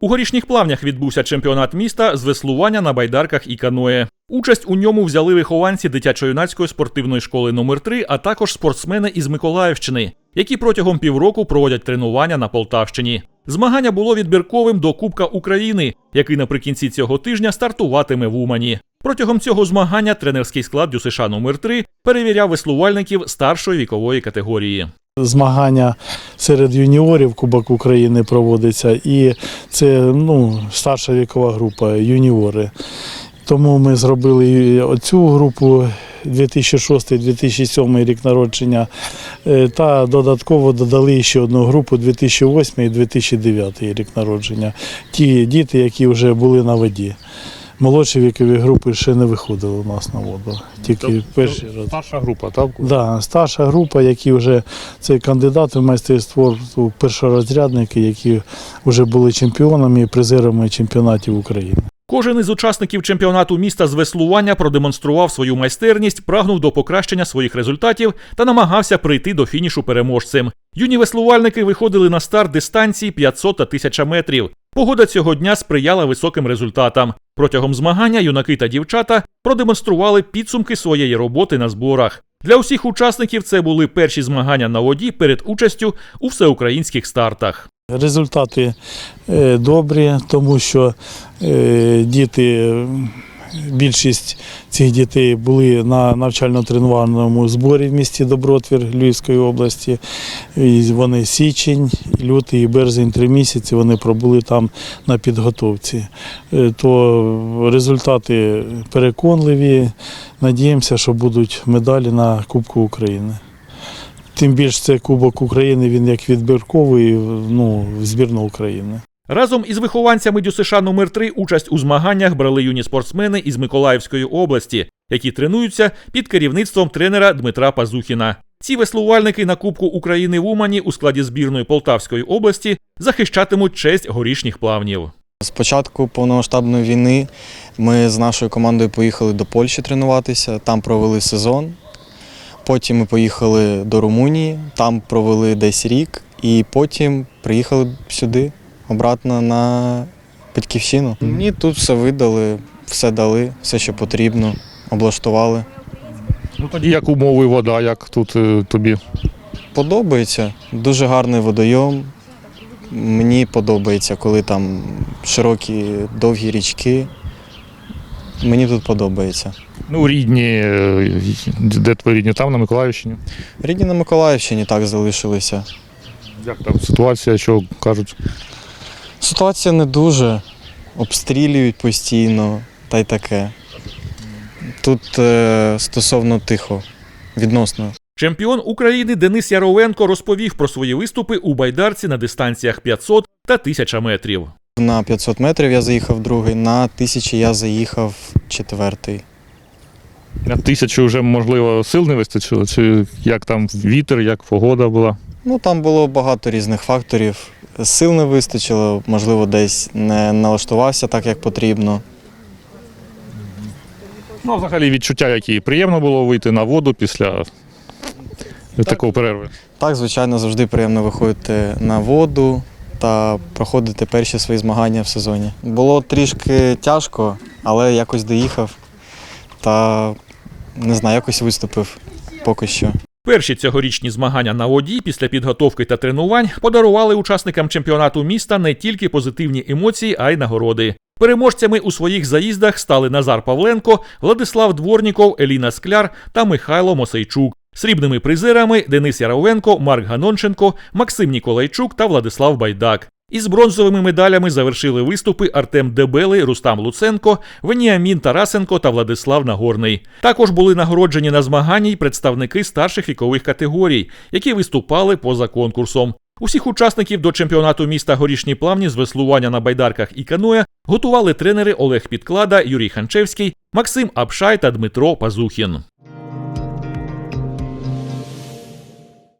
У горішніх плавнях відбувся чемпіонат міста з веслування на байдарках і каное. Участь у ньому взяли вихованці дитячо-юнацької спортивної школи номер 3 а також спортсмени із Миколаївщини, які протягом півроку проводять тренування на Полтавщині. Змагання було відбірковим до Кубка України, який наприкінці цього тижня стартуватиме в Умані. Протягом цього змагання тренерський склад ДЮСШ номер 3 перевіряв веслувальників старшої вікової категорії. Змагання серед юніорів Кубок України проводиться, і це ну, старша вікова група юніори. Тому ми зробили оцю групу 2006-2007 рік народження, е, та додатково додали ще одну групу 2008 і 2009 рік народження. Ті діти, які вже були на воді. Молодші вікові групи ще не виходили у нас на воду. Тільки перший раз. Старша група, так? Да, старша група, які вже це кандидати в майстерство, першорозрядники, які вже були чемпіонами і призерами чемпіонатів України. Кожен із учасників чемпіонату міста з веслування продемонстрував свою майстерність, прагнув до покращення своїх результатів та намагався прийти до фінішу переможцем. Юні веслувальники виходили на старт дистанції 500 та 1000 метрів. Погода цього дня сприяла високим результатам. Протягом змагання юнаки та дівчата продемонстрували підсумки своєї роботи на зборах. Для усіх учасників це були перші змагання на воді перед участю у всеукраїнських стартах. Результати е, добрі, тому що е, діти, більшість цих дітей були на навчально-тренувальному зборі в місті Добротвір Львівської області. І вони січень, лютий і березень три місяці вони пробули там на підготовці. Е, То результати переконливі. Надіємося, що будуть медалі на Кубку України. Тим більше це Кубок України, він як відбірковий ну, в збірну України. Разом із вихованцями ДЮСШ номер 3 участь у змаганнях брали юні спортсмени із Миколаївської області, які тренуються під керівництвом тренера Дмитра Пазухіна. Ці веслувальники на Кубку України в Умані у складі збірної Полтавської області захищатимуть честь горішніх плавнів. З початку повномасштабної війни ми з нашою командою поїхали до Польщі тренуватися, там провели сезон. Потім ми поїхали до Румунії, там провели десь рік, і потім приїхали сюди, обратно на Батьківщину. Мені тут все видали, все дали, все, що потрібно, облаштували. Ну тоді як умови, вода, як тут е, тобі. Подобається, дуже гарний водойом. Мені подобається, коли там широкі довгі річки. Мені тут подобається. Ну, рідні, е, де твої рідні? Там, на Миколаївщині. Рідні на Миколаївщині так залишилися. Як там ситуація, що кажуть? Ситуація не дуже. Обстрілюють постійно та й таке. Тут е, стосовно тихо, відносно. Чемпіон України Денис Яровенко розповів про свої виступи у байдарці на дистанціях 500 та 1000 метрів. На 500 метрів я заїхав другий, на 1000 я заїхав четвертий. На тисячу вже, можливо, сил не вистачило? Чи як там вітер, як погода була? Ну там було багато різних факторів. Сил не вистачило, можливо, десь не налаштувався так, як потрібно. Ну, а взагалі відчуття, які приємно було вийти на воду після такої перерви. Так, звичайно, завжди приємно виходити на воду та проходити перші свої змагання в сезоні. Було трішки тяжко, але якось доїхав та не знаю, якось виступив поки що. Перші цьогорічні змагання на воді після підготовки та тренувань подарували учасникам чемпіонату міста не тільки позитивні емоції, а й нагороди. Переможцями у своїх заїздах стали Назар Павленко, Владислав Дворніков, Еліна Скляр та Михайло Мосейчук. Срібними призерами Денис Яровенко, Марк Ганонченко, Максим Ніколайчук та Владислав Байдак. Із бронзовими медалями завершили виступи Артем Дебелий, Рустам Луценко, Веніамін Тарасенко та Владислав Нагорний. Також були нагороджені на змаганні й представники старших вікових категорій, які виступали поза конкурсом. Усіх учасників до чемпіонату міста горішні плавні з веслування на байдарках і каноя готували тренери Олег Підклада, Юрій Ханчевський, Максим Апшай та Дмитро Пазухін.